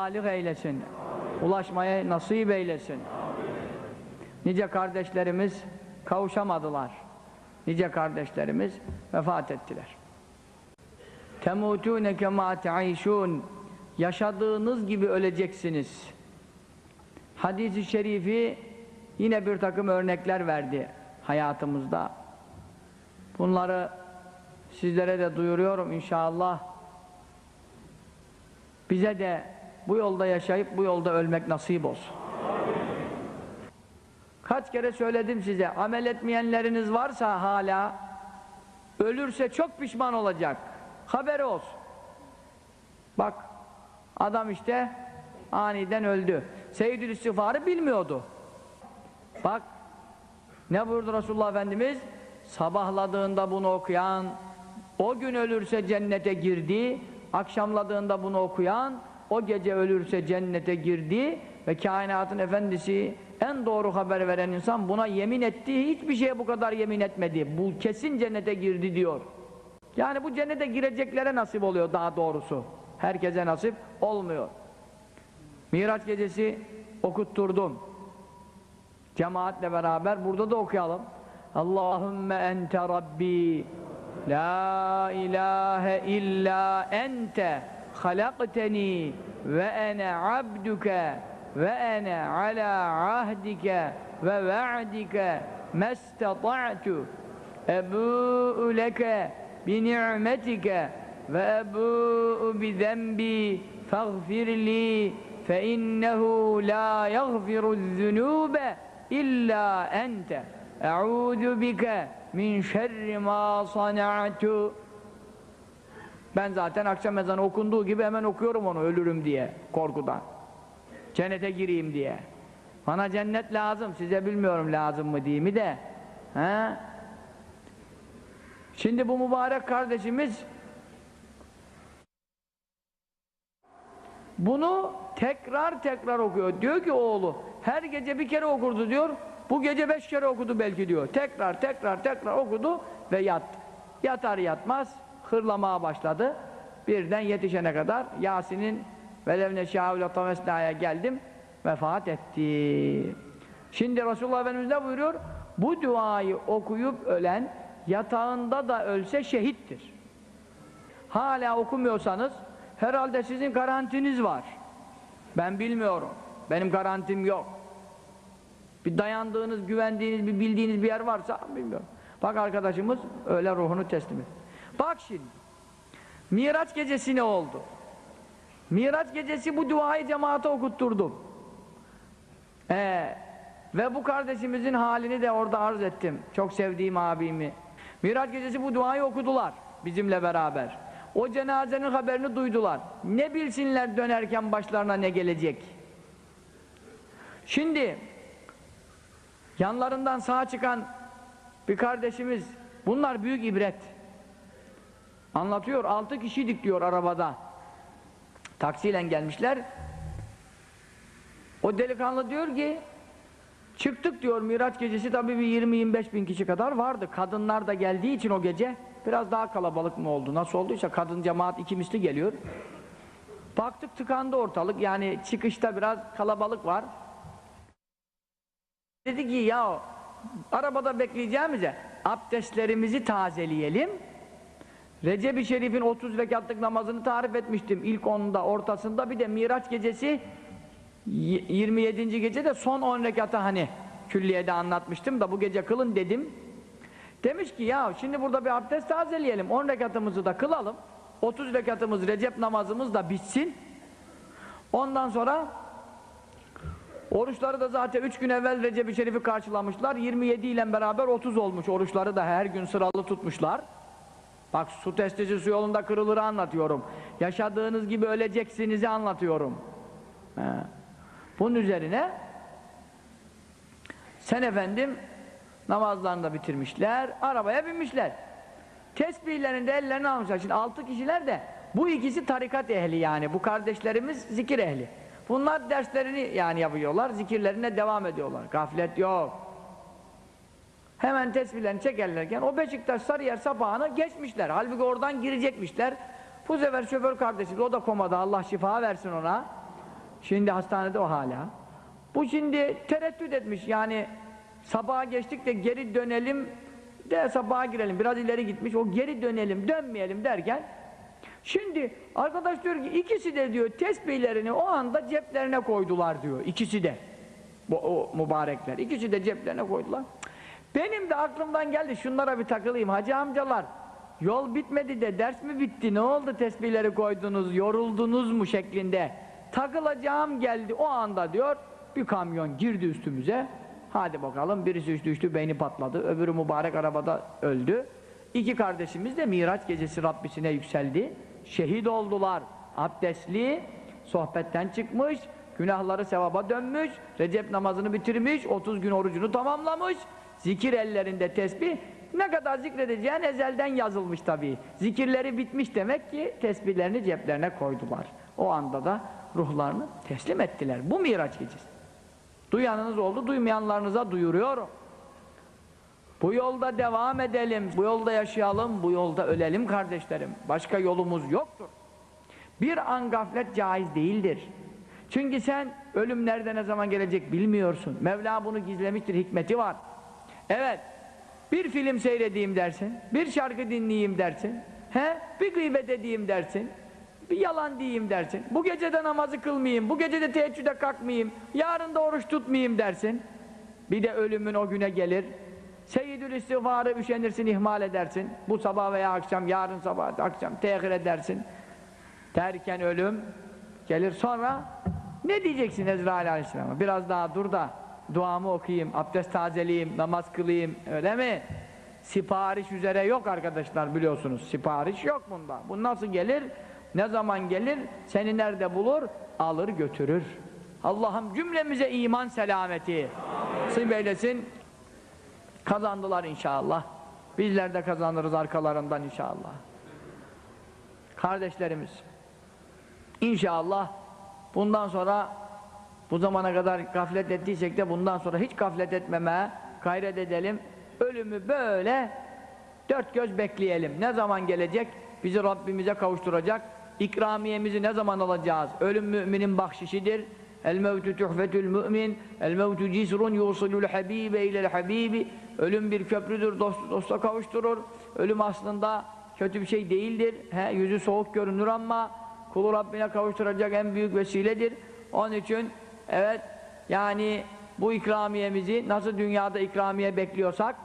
Salih eylesin. Ulaşmaya nasip eylesin. Nice kardeşlerimiz kavuşamadılar. Nice kardeşlerimiz vefat ettiler. Temutune kema te'işun Yaşadığınız gibi öleceksiniz. Hadis-i şerifi yine bir takım örnekler verdi hayatımızda. Bunları sizlere de duyuruyorum inşallah. Bize de bu yolda yaşayıp bu yolda ölmek nasip olsun. Kaç kere söyledim size, amel etmeyenleriniz varsa hala, ölürse çok pişman olacak. Haberi olsun. Bak, adam işte aniden öldü. Seyyidül istiğfarı bilmiyordu. Bak, ne buyurdu Resulullah Efendimiz? Sabahladığında bunu okuyan, o gün ölürse cennete girdi, akşamladığında bunu okuyan, o gece ölürse cennete girdi ve kainatın efendisi en doğru haber veren insan buna yemin etti, hiçbir şeye bu kadar yemin etmedi. Bu kesin cennete girdi diyor. Yani bu cennete gireceklere nasip oluyor daha doğrusu. Herkese nasip olmuyor. Miraç gecesi okutturdum. Cemaatle beraber burada da okuyalım. Allahümme ente Rabbi La ilahe illa ente خلقتني وأنا عبدك وأنا على عهدك ووعدك ما استطعت. أبوء لك بنعمتك وأبوء بذنبي فاغفر لي فإنه لا يغفر الذنوب إلا أنت. أعوذ بك من شر ما صنعت. Ben zaten akşam ezanı okunduğu gibi hemen okuyorum onu ölürüm diye korkudan cennete gireyim diye bana cennet lazım size bilmiyorum lazım mı değil mi de he? şimdi bu mübarek kardeşimiz bunu tekrar tekrar okuyor diyor ki oğlu her gece bir kere okurdu diyor bu gece beş kere okudu belki diyor. Tekrar tekrar tekrar okudu ve yattı. Yatar yatmaz hırlamaya başladı. Birden yetişene kadar Yasin'in velevne şâhûle tamesnâya geldim vefat etti. Şimdi Resulullah Efendimiz ne buyuruyor? Bu duayı okuyup ölen yatağında da ölse şehittir. Hala okumuyorsanız herhalde sizin garantiniz var. Ben bilmiyorum. Benim garantim yok. Bir dayandığınız, güvendiğiniz, bir bildiğiniz bir yer varsa bilmiyorum. Bak arkadaşımız öyle ruhunu teslim et. Bak şimdi. Miraç gecesi ne oldu? Miraç gecesi bu duayı cemaate okutturdum. Ee, ve bu kardeşimizin halini de orada arz ettim. Çok sevdiğim abimi. Miraç gecesi bu duayı okudular bizimle beraber. O cenazenin haberini duydular. Ne bilsinler dönerken başlarına ne gelecek? Şimdi yanlarından sağa çıkan bir kardeşimiz bunlar büyük ibret anlatıyor altı kişiydik diyor arabada. Taksiyle gelmişler. O delikanlı diyor ki çıktık diyor. Miraç gecesi tabii bir 20-25 bin kişi kadar vardı. Kadınlar da geldiği için o gece biraz daha kalabalık mı oldu nasıl olduysa kadın cemaat iki misli geliyor. Baktık tıkandı ortalık. Yani çıkışta biraz kalabalık var. Dedi ki ya arabada bekleyeceğimize abdestlerimizi tazeleyelim. Recep-i Şerif'in 30 rekatlık namazını tarif etmiştim ilk onda ortasında bir de Miraç gecesi 27. gece de son 10 rekata hani külliyede anlatmıştım da bu gece kılın dedim. Demiş ki ya şimdi burada bir abdest tazeleyelim 10 rekatımızı da kılalım 30 rekatımız Recep namazımız da bitsin. Ondan sonra Oruçları da zaten 3 gün evvel Recep-i Şerif'i karşılamışlar. 27 ile beraber 30 olmuş. Oruçları da her gün sıralı tutmuşlar. Bak su testisi yolunda kırılırı anlatıyorum. Yaşadığınız gibi öleceksinizi anlatıyorum. He. Bunun üzerine sen efendim namazlarını da bitirmişler. Arabaya binmişler. Tesbihlerini de ellerine almışlar. Şimdi 6 kişiler de bu ikisi tarikat ehli yani. Bu kardeşlerimiz zikir ehli. Bunlar derslerini yani yapıyorlar, zikirlerine devam ediyorlar. Gaflet yok. Hemen tesbihlerini çekerlerken o Beşiktaş Sarıyer sapağını geçmişler. Halbuki oradan girecekmişler. Bu sefer şoför kardeşimiz, o da komada, Allah şifa versin ona. Şimdi hastanede o hala. Bu şimdi tereddüt etmiş yani sabaha geçtik de geri dönelim de sabaha girelim. Biraz ileri gitmiş o geri dönelim dönmeyelim derken şimdi arkadaş diyor ki ikisi de diyor tesbihlerini o anda ceplerine koydular diyor. ikisi de. Bu, o mübarekler. İkisi de ceplerine koydular. Benim de aklımdan geldi şunlara bir takılayım hacı amcalar. Yol bitmedi de ders mi bitti? Ne oldu tesbihleri koydunuz? Yoruldunuz mu şeklinde? Takılacağım geldi o anda diyor. Bir kamyon girdi üstümüze. Hadi bakalım birisi düştü beyni patladı. Öbürü mübarek arabada öldü. İki kardeşimiz de Miraç gecesi Rabbisine yükseldi. Şehit oldular. Abdestli, sohbetten çıkmış, günahları sevaba dönmüş, Recep namazını bitirmiş, 30 gün orucunu tamamlamış, zikir ellerinde tesbih, ne kadar zikredeceğin ezelden yazılmış tabii. Zikirleri bitmiş demek ki tesbihlerini ceplerine koydular. O anda da ruhlarını teslim ettiler. Bu Miraç gecesi. Duyanınız oldu, duymayanlarınıza duyuruyorum. Bu yolda devam edelim, bu yolda yaşayalım, bu yolda ölelim kardeşlerim. Başka yolumuz yoktur. Bir an gaflet caiz değildir. Çünkü sen ölüm nerede ne zaman gelecek bilmiyorsun. Mevla bunu gizlemiştir, hikmeti var. Evet, bir film seyredeyim dersin, bir şarkı dinleyeyim dersin, he? bir gıybet edeyim dersin, bir yalan diyeyim dersin, bu gece de namazı kılmayayım, bu gece de teheccüde kalkmayayım, yarın da oruç tutmayayım dersin. Bir de ölümün o güne gelir, Seyyidül istiğfarı üşenirsin, ihmal edersin. Bu sabah veya akşam, yarın sabah, akşam tehir edersin. Derken ölüm gelir sonra ne diyeceksin Ezrail Aleyhisselam'a? Biraz daha dur da duamı okuyayım, abdest tazeleyeyim, namaz kılayım, öyle mi? Sipariş üzere yok arkadaşlar biliyorsunuz. Sipariş yok bunda. Bu nasıl gelir? Ne zaman gelir? Seni nerede bulur? Alır götürür. Allah'ım cümlemize iman selameti. Nasip eylesin. Kazandılar inşallah. Bizler de kazanırız arkalarından inşallah. Kardeşlerimiz, inşallah bundan sonra bu zamana kadar gaflet ettiysek de bundan sonra hiç gaflet etmemeye gayret edelim. Ölümü böyle dört göz bekleyelim. Ne zaman gelecek? Bizi Rabbimize kavuşturacak. İkramiyemizi ne zaman alacağız? Ölüm müminin bahşişidir. El mevtu tuhfetül mümin, el mevtu cisrun yusulul habibe ilel habibi. Ölüm bir köprüdür, dost, dosta kavuşturur. Ölüm aslında kötü bir şey değildir. He, yüzü soğuk görünür ama kulu Rabbine kavuşturacak en büyük vesiledir. Onun için evet yani bu ikramiyemizi nasıl dünyada ikramiye bekliyorsak